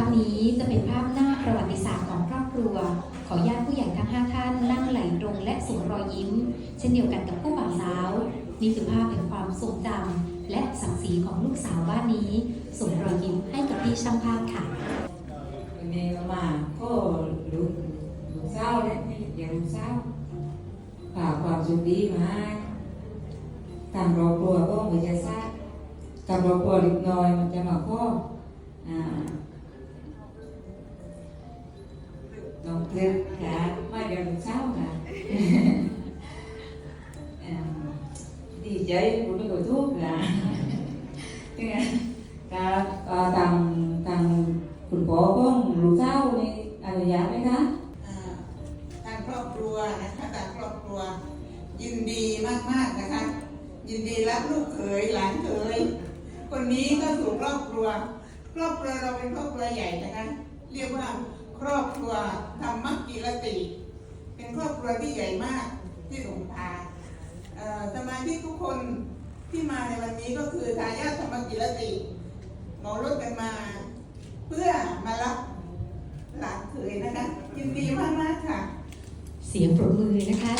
าพนี้จะเป็นภาพหน้าประวัติศาสตร์ของครอบครัว ขอญาติผู้ใหญ่ทั้ง5ท่านนั่งไหลตรงและส่งรอยยิ้ม เช่นเดียวกันกับผู้บ่าวสาว นี่คือภาพแห่งความทรงจำและศักดิ์ศรีของลูกสาวบ้านนี้ส่งรอยยิ้มให้กับพี่ช่างภาพค่ะวันนี้มาก็ลูกลูกสาวเนี่ยอย่างลูกสาวฝากความสุขดีมาให้ทางครอบครัวก็เหมือนจะทราบทางครอบครัวเล็กน้อยมันจะมาข้อ น้องเพลิดค่ะมาเดี๋ยวลูกสาวค่ะอ่าดีใจคุณไม่ขอโทษค่ะนี่ยก็เอ่อทางทางคุณพ่อของลูกสาวนี่อนุญาตไหมคะอ่าทางครอบครัวนะคะทางครอบครัว ยินดีมากๆนะคะ ยินดีรับลูกเขยหลานเขยคนนี้ก็สู่ครอบครัว ครอบครัวเราเป็นครอบครัวใหญ่นะคะ เรียกว่า ครอบครัวธรรมกิรติ เป็นครอบครัวที่ใหญ่มากที่หลวงตาสมาชิกทุกคนที่มาในวันนี้ก็คือทายาทธรรมกิรติหมารถกันมา เพื่อมารับหลานเขยนะคะยินดีมากมากค่ะ เสียงปรบมือนะคะ